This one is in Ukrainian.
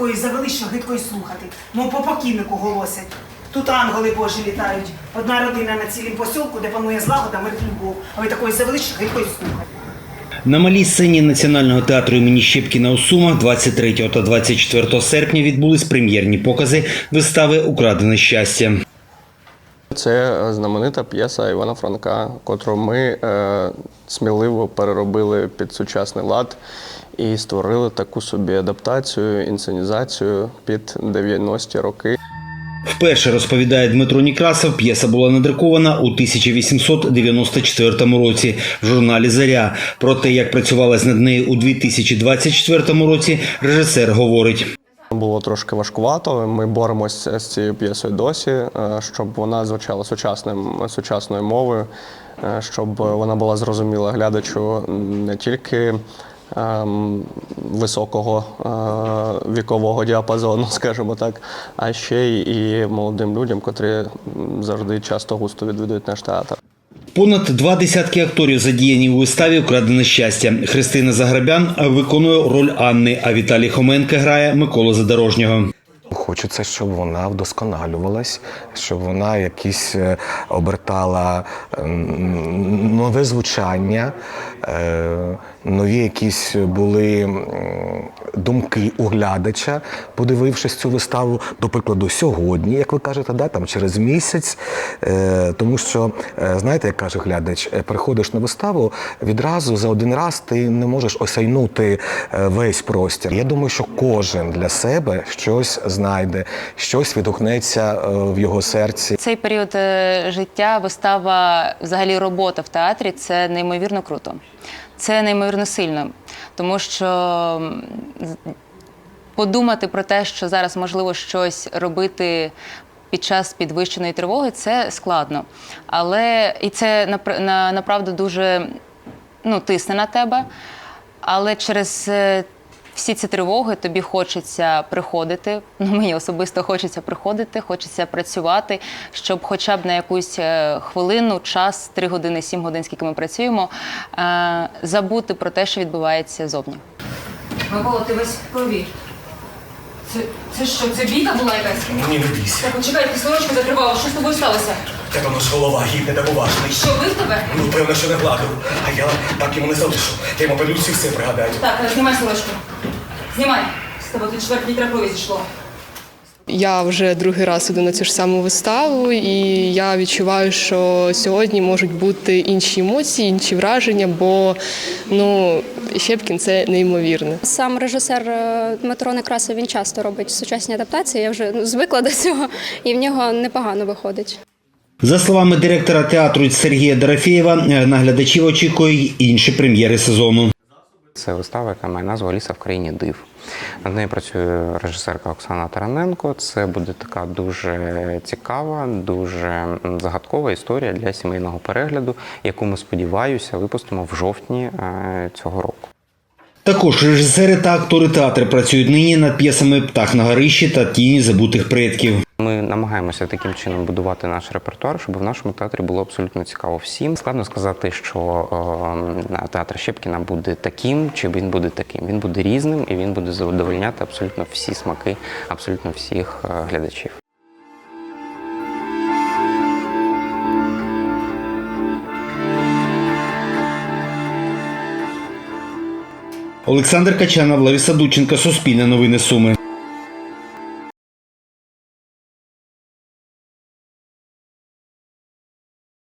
тако й слухати. Мов по покійнику голосять. Тут ангели Божі літають. Одна родина на цілім посілку, де панує злагода, мир любов. А ви такої завелички гірко й слухати. На малій сцені Національного театру імені Щепкіна у Сумах 23 та 24 серпня відбулись прем'єрні покази вистави Украдене щастя. Це е, знаменита п'єса Івана Франка, котру ми е, сміливо переробили під сучасний лад і створили таку собі адаптацію, інсценізацію під 90-ті роки. Вперше розповідає Дмитро Нікрасов. П'єса була надрукована у 1894 році в журналі Заря. Про те, як працювалась над нею у 2024 році, режисер говорить. Було трошки важкувато. Ми боремося з цією п'єсою досі, е, щоб вона звучала сучасним сучасною мовою, е, щоб вона була зрозуміла глядачу не тільки. Ем, Високого е, вікового діапазону, скажімо так, а ще й і молодим людям, котрі завжди часто густо відвідують наш театр. Понад два десятки акторів задіяні у виставі Украдене щастя. Христина Заграбян виконує роль Анни, а Віталій Хоменко грає Миколу Задорожнього. Хочеться, щоб вона вдосконалювалась, щоб вона якісь е, обертала нове звучання, е, нові якісь були думки у глядача, подивившись цю виставу, до прикладу, сьогодні, як ви кажете, да, там через місяць. Е, Тому що, знаєте, як каже глядач, приходиш на виставу, відразу за один раз ти не можеш осяйнути весь простір. Я думаю, що кожен для себе щось знайде, щось відгукнеться е, в його серці. Цей період е, життя, вистава, взагалі робота в театрі це неймовірно круто. Це неймовірно сильно, тому що подумати про те, що зараз можливо щось робити. Під час підвищеної тривоги це складно. Але і це на, направду дуже ну, тисне на тебе. Але через е, всі ці тривоги тобі хочеться приходити. Ну, мені особисто хочеться приходити, хочеться працювати, щоб хоча б на якусь е, хвилину, час, 3 години, 7 годин, скільки ми працюємо, е, забути про те, що відбувається зовні. Микола, ти весь крові. Це, це що, це бійка була якась? Ні, не бійся. Так, почекай, ти сорочку закривала, що з тобою сталося? Та воно ж голова гідне та поважний. Що, бив тебе? Ну, певно, що не гладив. А я так йому не залишу. Я йому пелюці все пригадаю. Так, знімай сорочку. Знімай. З тебе тут чверть літра крові зійшло. Я вже другий раз іду на цю ж саму виставу, і я відчуваю, що сьогодні можуть бути інші емоції, інші враження, бо ну Щепкін це неймовірне. Сам режисер е, Дмитро Некрасов він часто робить сучасні адаптації. Я вже ну, звикла до цього, і в нього непогано виходить. За словами директора театру Сергія Дорофєєва, е, наглядачів очікує й інші прем'єри сезону. Це вистава, яка має назву Аліса в країні див. Над нею працює режисерка Оксана Тараненко. Це буде така дуже цікава, дуже загадкова історія для сімейного перегляду, яку ми сподіваюся випустимо в жовтні е, цього року. Також режисери та актори театру працюють нині над п'єсами Птах на горищі та Тіні забутих предків. Намагаємося таким чином будувати наш репертуар, щоб в нашому театрі було абсолютно цікаво всім. Складно сказати, що е, театр Щепкіна буде таким, чи він буде таким. Він буде різним і він буде задовольняти абсолютно всі смаки, абсолютно всіх е, глядачів. Олександр Качанов, Лариса Дученко, Суспільне новини Суми.